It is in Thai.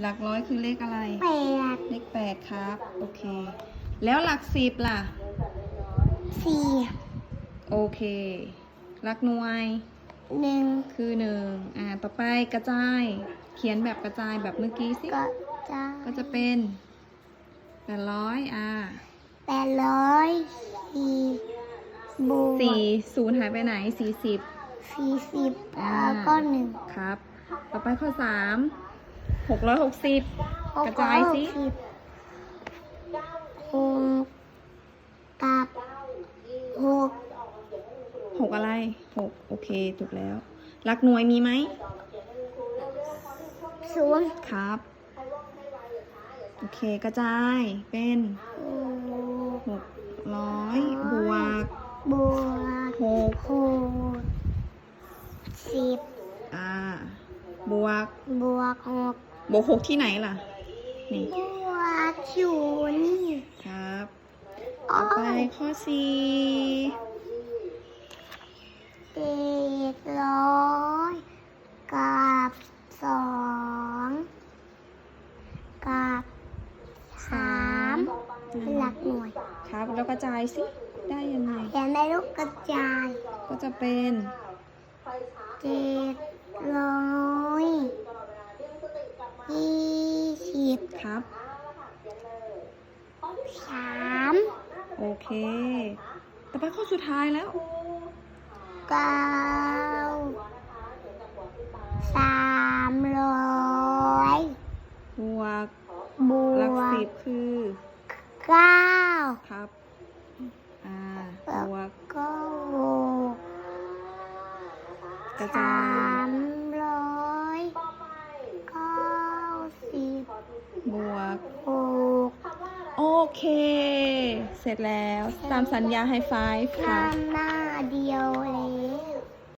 หลักร้อยคือเลขอะไร แปดเลขแปดครับ โอเค แล้วหลักสิบล่ะ สี่โอเค หลักหน่วย หนึ่งคือหนึ่งอ่า ต่อไปกระจาย เขียนแบบกระจายแบบเมื่อกี้สิ ก็จะก็จะเป็นแปดร้อยอ่าแปดร้อยสี่บวกสี่ศูนย์หายไปไหนสี่สิบสี่สิบอ่าแล้วก็หนึ่งครับ ต่อไปข้อสาม หกร้อยหกสิบกระจายสิหกสิบหกกับหกหกอะไรหกโอเคถูกแล้วหลักหน่วยมีไหมศูนย์ครับ โอเคกระจายเป็นหกหกร้อยบวกบวกหกหกสิบอ่าบวกบวกหก บวกหกที่ไหนล่ะ นี่บวกอยู่นี่ครับอ้ต่ออไปข้อสี่เจ็ดร้อยกับสองกับสามหลักหน่วย ครับแล้วกระจายสิได้ยังไงเขียนในลูกกระจาย ก็จะเป็นเจ็ดร้อย ยี่สิบครับสามโอเค ต่อไปข้อสุดท้ายแล้วเก้าสามร้อยบวกบวหลักกสิบคือเก้าครับ อ่าแล้วบวกก็หกกระสจาาย มร้อยเก้าสิบบ วก หก โอ เค เสร็จแล้ว ตามสัญญาไฮไฟฟ์ค่ะ หน้าเดียวแล้ว